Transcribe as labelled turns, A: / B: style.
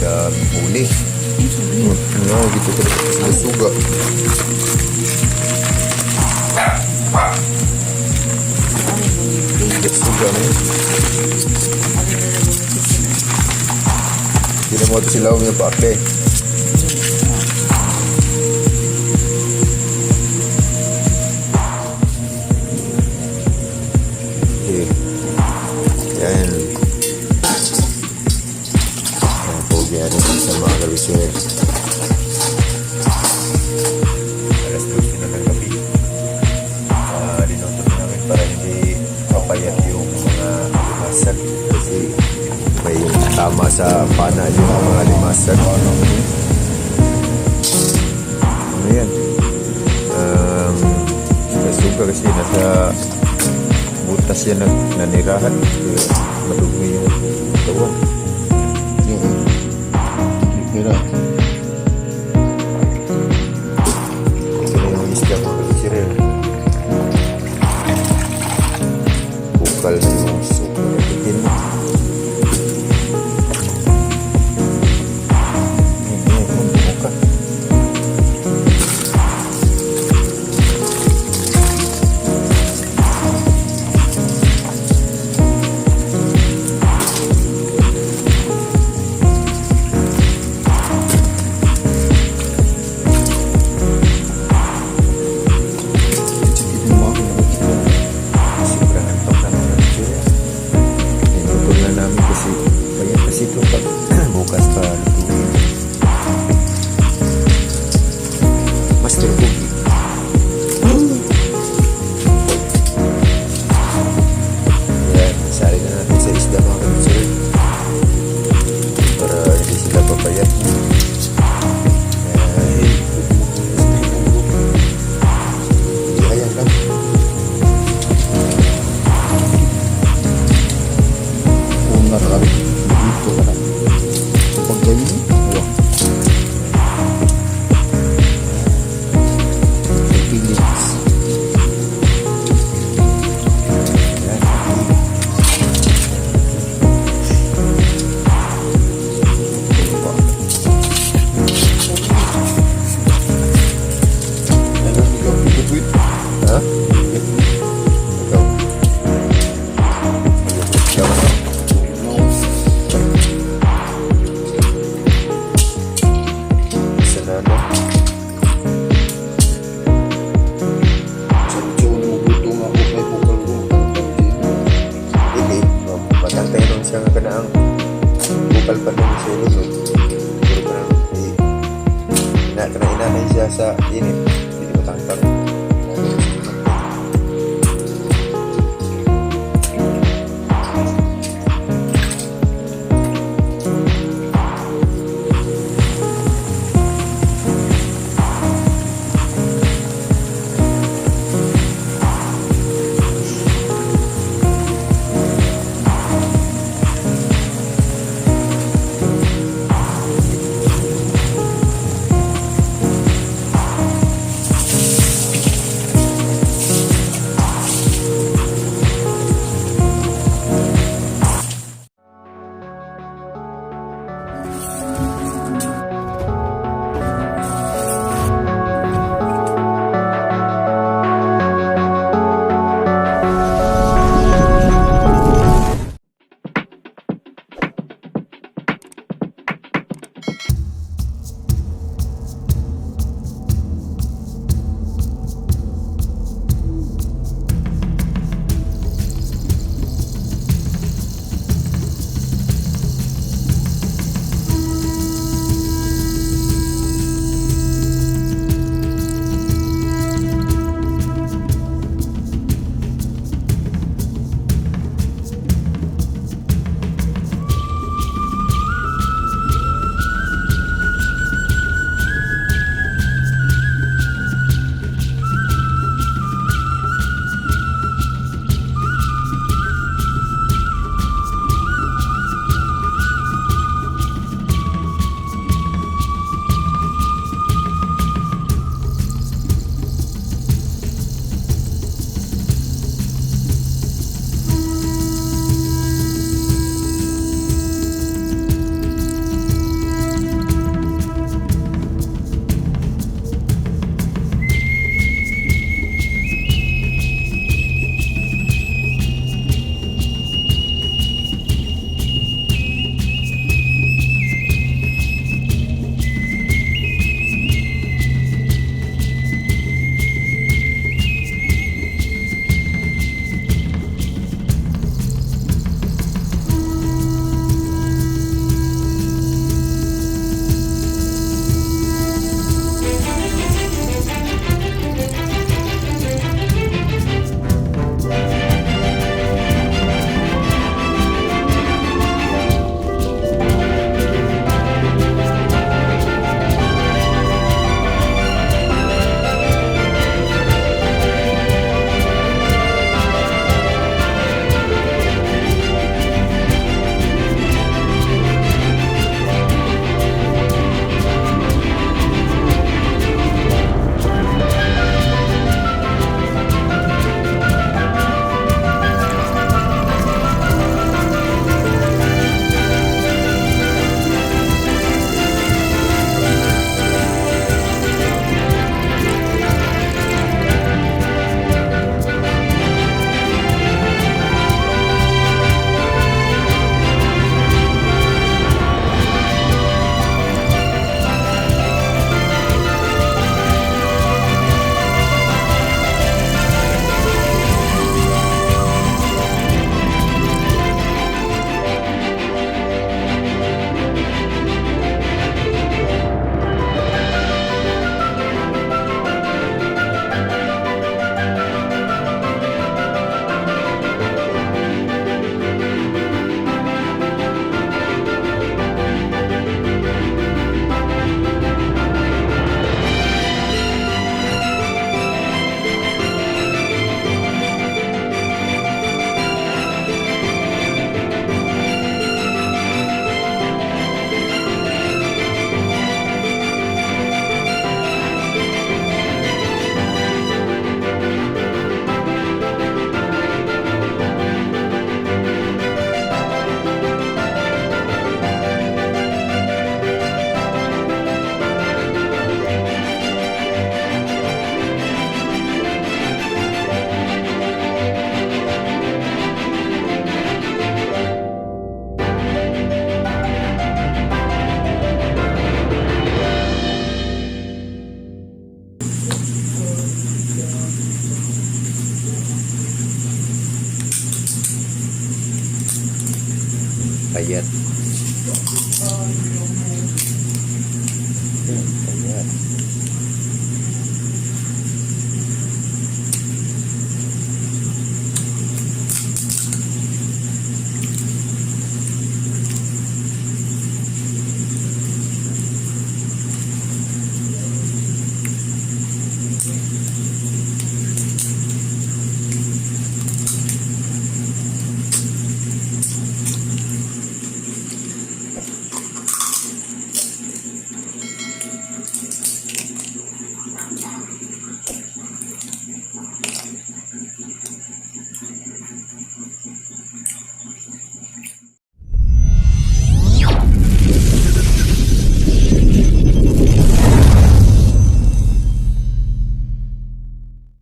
A: dami huli. Ano, gitu ko sa suga. Suga na yun. Hindi na mo ito sila yung pape. Okay. Sa mga kalusir. Alas 12 na ng gabi. Uh, dinutot namin para hindi papayat yung mga limasan tama sa pana yung mga limasan. Ano yan? Um, suka kasi nasa butas yan nag nanirahan madumi yung kawan. it up. なのがある。kena-kena jasa ini jadi petang-petang yet.